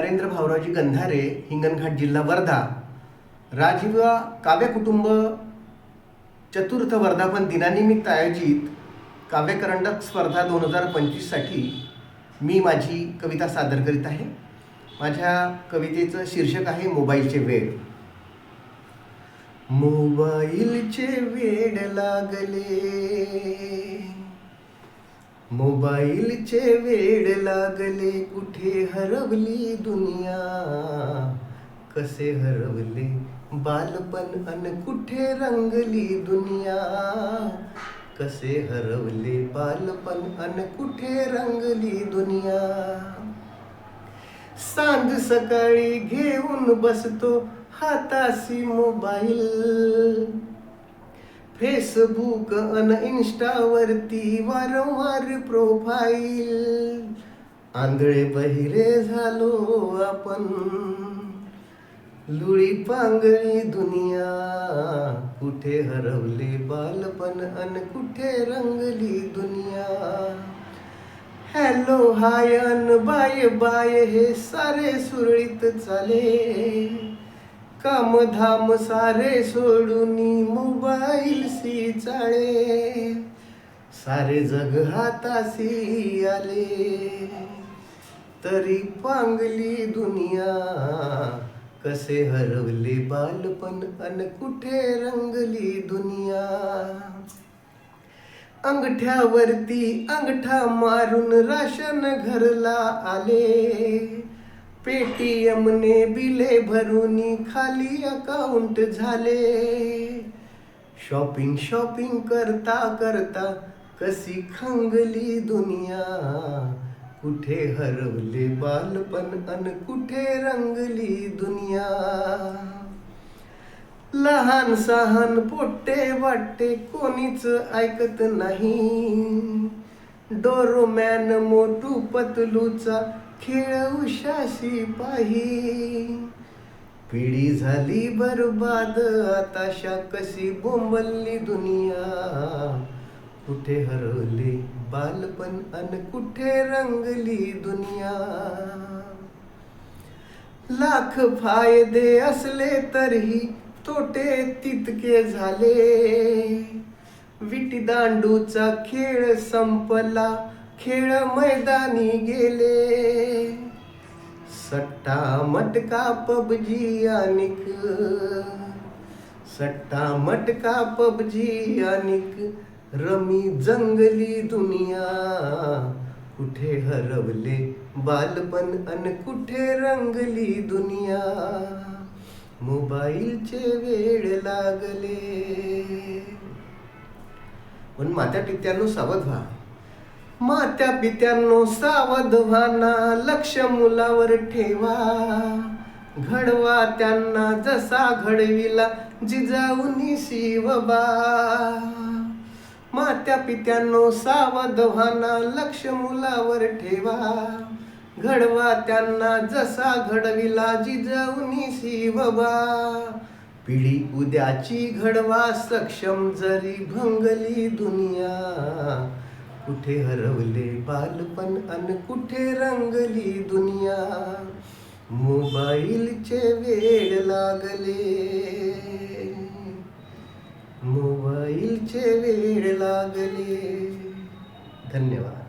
नरेंद्र भाऊरावजी गंधारे हिंगणघाट जिल्हा वर्धा राजीवा काव्य कुटुंब चतुर्थ वर्धापन दिनानिमित्त आयोजित काव्यकरंडक स्पर्धा दोन हजार पंचवीससाठी मी माझी कविता सादर करीत आहे. माझ्या कवितेचं शीर्षक आहे मोबाईलचे वेळ मोबाईलचे वेड लागले. मोबाईलचे वेड लागले कुठे हरवली दुनिया? कसे हरवले बालपण अन कुठे रंगली दुनिया? कसे हरवले बालपण अन कुठे रंगली दुनिया? सांज सकाळी घेऊन बसतो हाताशी मोबाईल. फेसबुक अन इन्स्टावरती वारंवार प्रोफाईल आंधळे बहिरे झालो आपण लुळी पांगळी दुनिया कुठे हरवले बालपण अन कुठे रंगली दुनिया हॅलो हाय अन बाय बाय हे सारे सुरळीत चाले कामधाम सारे सोडून मोबाईल सी चाळे सारे जग हाताशी आले. तरी पांगली दुनिया कसे हरवले बालपण अन कुठे रंगली दुनिया. अंगठ्यावरती अंगठा मारून राशन घरला आले. पेटीएमने बिले भरून खाली अकाउंट झाले. शॉपिंग शॉपिंग करता करता कशी खंगली दुनिया? कुठे हरवले बालपण अन कुठे रंगली दुनिया? लहान सहान पोट्टे वाटते कोणीच ऐकत नाही. डोरोमॅन मोटू पतलूचा खेळ उशाशी पाही. पिढी झाली बरबाद आताशा कशी बोंबलली दुनिया. कुठे हरवले बालपण अन कुठे रंगली दुनिया? लाख फायदे असले तरीही तोटे तितके झाले. विटी दांडूचा खेळ संपला खेळ मैदानी गेले. सट्टा मटका पबजी आणिक सट्टा मटका पबजी आणिक रमी जंगली दुनिया. कुठे हरवले बालपण अन कुठे रंगली दुनिया. मोबाईलचे वेळ लागले. पण माझ्या पित्यांनो सावध व्हा. मात्या पित्यांनो सावध व्हा लक्ष मुलावर ठेवा. घडवा त्यांना जसा घडविला जिजाऊनी शिवबा मात्या पित्यांनो सावध व्हा लक्ष मुलावर ठेवा. घडवा त्यांना जसा घडविला जिजाऊनी शिवबा पिढी उद्याची घडवा सक्षम जरी भंगली दुनिया. कुठे हरवले बालपण अन कुठे रंगली दुनिया? मोबाईलचे वेळ लागले. मोबाईलचे वेळ लागले. धन्यवाद.